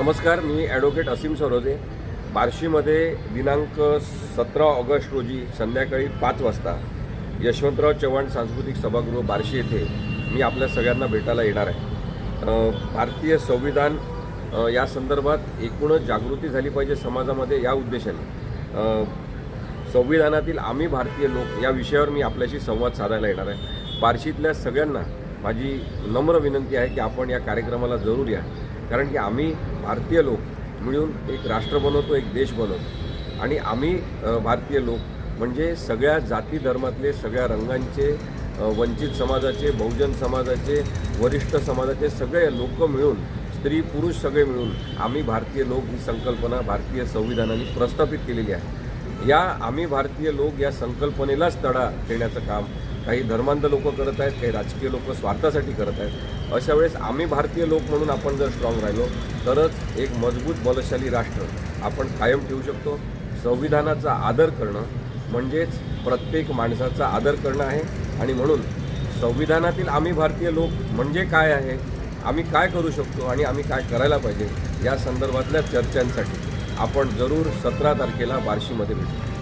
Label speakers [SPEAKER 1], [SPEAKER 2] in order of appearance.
[SPEAKER 1] नमस्कार मी ॲडव्होकेट असीम सरोदे बार्शीमध्ये दिनांक सतरा ऑगस्ट रोजी संध्याकाळी पाच वाजता यशवंतराव चव्हाण सांस्कृतिक सभागृह बार्शी येथे मी आपल्या सगळ्यांना भेटायला येणार आहे. भारतीय संविधान या संदर्भात एकूणच जागृती झाली पाहिजे समाजामध्ये या उद्देशाने. संविधानातील आम्ही भारतीय लोक या विषयावर मी आपल्याशी संवाद साधायला येणार आहे. बार्शीतल्या सगळ्यांना माझी नम्र विनंती आहे की आपण या कार्यक्रमाला जरूर या. कारण की आम्ही भारतीय लोक मिळून एक राष्ट्र बनवतो एक देश बनवतो. आणि आम्ही भारतीय लोक म्हणजे सगळ्या जाती धर्मातले सगळ्या रंगांचे वंचित समाजाचे बहुजन समाजाचे वरिष्ठ समाजाचे सगळे लोक मिळून स्त्री पुरुष सगळे मिळून आम्ही भारतीय लोक ही संकल्पना भारतीय संविधानाने प्रस्थापित केलेली आहे. या आम्ही भारतीय लोक या संकल्पनेलाच तडा देण्याचं काम काही धर्मांध लोक करत आहेत काही राजकीय लोक स्वार्थासाठी करत आहेत. अशा वेळेस आम्ही भारतीय लोक म्हणून आपण जर स्ट्रॉंग राहिलो तरच एक मजबूत बलशाली राष्ट्र आपण कायम ठेवू शकतो. संविधानाचा आदर करणं म्हणजेच प्रत्येक माणसाचा आदर करणं आहे. आणि म्हणून संविधानातील आम्ही भारतीय लोक म्हणजे काय आहे आम्ही काय करू शकतो आणि आम्ही काय करायला पाहिजे या संदर्भातल्या चर्चांसाठी आपण जरूर सतरा तारखेला बार्शीमध्ये भेटू.